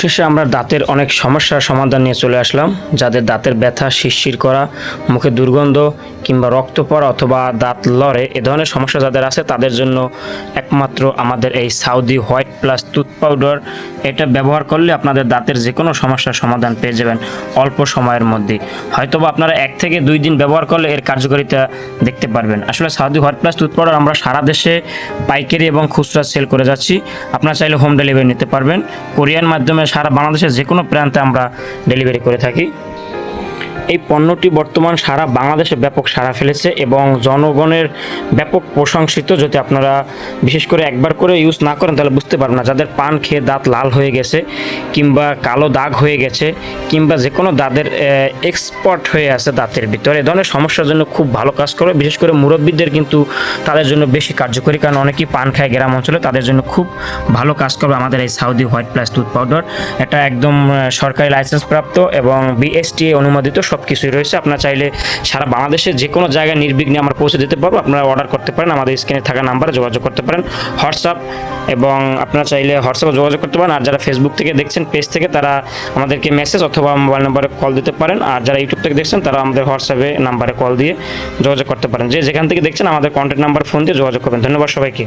অবশেষে আমরা দাঁতের অনেক সমস্যার সমাধান নিয়ে চলে আসলাম, যাদের দাঁতের ব্যথা, শিরশির করা, মুখে দুর্গন্ধ কিংবা রক্ত পড়া অথবা দাঁত লড়ে, এ ধরনের সমস্যা যাদের আছে তাদের জন্য একমাত্র আমাদের এই Saudi white plus tooth powder. এটা ব্যবহার করলে আপনাদের দাঁতের যে কোনো সমস্যার সমাধান পেয়ে যাবেন অল্প সময়ের মধ্যে। হয়তোবা আপনারা এক থেকে দুই দিন ব্যবহার করলে এর কার্যকারিতা দেখতে পারবেন। আসলে Saudi white plus tooth powder আমরা সারা দেশে পাইকারি এবং খুচরা সেল করে যাচ্ছি। আপনারা চাইলে হোম ডেলিভারি নিতে পারবেন। কোরিয়ার মাধ্যমে সারা বাংলাদেশের যে কোনো প্রান্তে আমরা ডেলিভারি করে থাকি। এই পণ্যটি বর্তমান সারা বাংলাদেশে ব্যাপক সাড়া ফেলেছে এবং জনগণের ব্যাপক প্রশংসিত যদি আপনারা বিশেষ করে একবার করে ইউজ না করেন, তাহলে বুঝতে পারবেন না। যাদের পান খেয়ে দাঁত লাল হয়ে গেছে কিংবা কালো দাগ হয়ে গেছে কিংবা যে কোনো দাঁতের এক্সপর্ট হয়ে আছে দাঁতের ভিতরে, এ ধরনের সমস্যার জন্য খুব ভালো কাজ করে। বিশেষ করে মুরব্বীদের কিন্তু তাদের জন্য বেশি কার্যকরী, কারণ অনেকেই পান খায় গ্রাম অঞ্চলে, তাদের জন্য খুব ভালো কাজ করবে আমাদের এই Saudi white plus tooth powder এটা একদম সরকারি লাইসেন্স প্রাপ্ত এবং বিএসটিএ অনুমোদিত, সব কিছুই রয়েছে। আপনারা চাইলে সারা বাংলাদেশে যে কোনো জায়গায় নির্বিঘ্নে আমরা পৌঁছে দিতে পারব। আপনারা অর্ডার করতে পারেন। আমাদের স্ক্রিনে থাকা নাম্বারে যোগাযোগ করতে পারেন। হোয়াটসঅ্যাপ এবং আপনারা চাইলে হোয়াটসঅ্যাপে যোগাযোগ করতে পারেন। আর যারা ফেসবুক থেকে দেখছেন পেজ থেকে, তারা আমাদেরকে মেসেজ অথবা মোবাইল নাম্বারে কল দিতে পারেন। আর যারা ইউটিউব থেকে দেখছেন, তারা আমাদের হোয়াটসঅ্যাপে নাম্বারে কল দিয়ে যোগাযোগ করতে পারেন। যে যেখান থেকে দেখছেন, আমাদের কন্ট্যাক্ট নাম্বার ফোন দিয়ে যোগাযোগ করবেন। ধন্যবাদ সবাইকে।